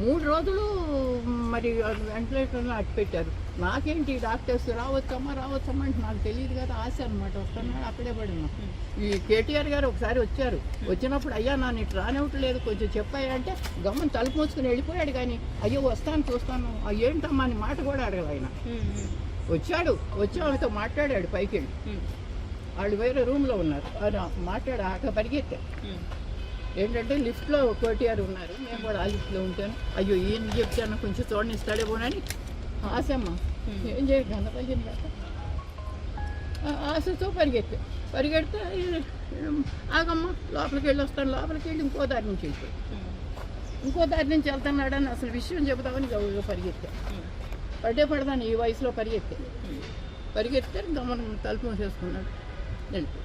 మూడు రోజులు మరి వెంటిలేటర్లో అట్టు పెట్టారు నాకేంటి డాక్టర్స్ రావచ్చమ్మా రావచ్చమ్మా అంటే నాకు తెలియదు కదా ఆశ అనమాట వస్తున్నాడు అక్కడే పడినా ఈ కేటీఆర్ గారు ఒకసారి వచ్చారు. వచ్చినప్పుడు అయ్యా నన్ను ఇటు రానివ్వట్లేదు కొంచెం చెప్పాయి అంటే గమ్మని తలుపు మూసుకుని వెళ్ళిపోయాడు కానీ అయ్యో వస్తాను చూస్తాను. ఏంటమ్మా అని మాట కూడా అడగదు ఆయన. వచ్చాడు వచ్చి వాళ్ళతో మాట్లాడాడు పైకి వెళ్ళి. వాళ్ళు వేరే రూమ్లో ఉన్నారు. ఆయన మాట్లాడు అక్కడ పరిగెత్తా ఏంటంటే లిఫ్ట్లో కోటిఆర్ ఉన్నారు. మేము కూడా ఆ లిఫ్ట్లో ఉంటాను. అయ్యో ఈయన చెప్తాను కొంచెం చూడండి ఇస్తాడేమోనని ఆశమ్మ ఏం చేయదు గందపల్లి ఆశతో పరిగెత్తా పరిగెడితే ఆగమ్మ లోపలికి వెళ్ళి వస్తాను లోపలికి వెళ్ళి ఇంకో దారి నుంచి వెళ్ళిపోయి. ఇంకో దారి నుంచి వెళ్తున్నాడని అసలు విషయం చెబుతామని గౌరవ పరిగెత్తా. పడ్డే పడదాను ఈ వయసులో పరిగెత్తా. పరిగెత్తే గమనం తలుపు మూసేసుకున్నాడు. వెళ్ళిపోయి.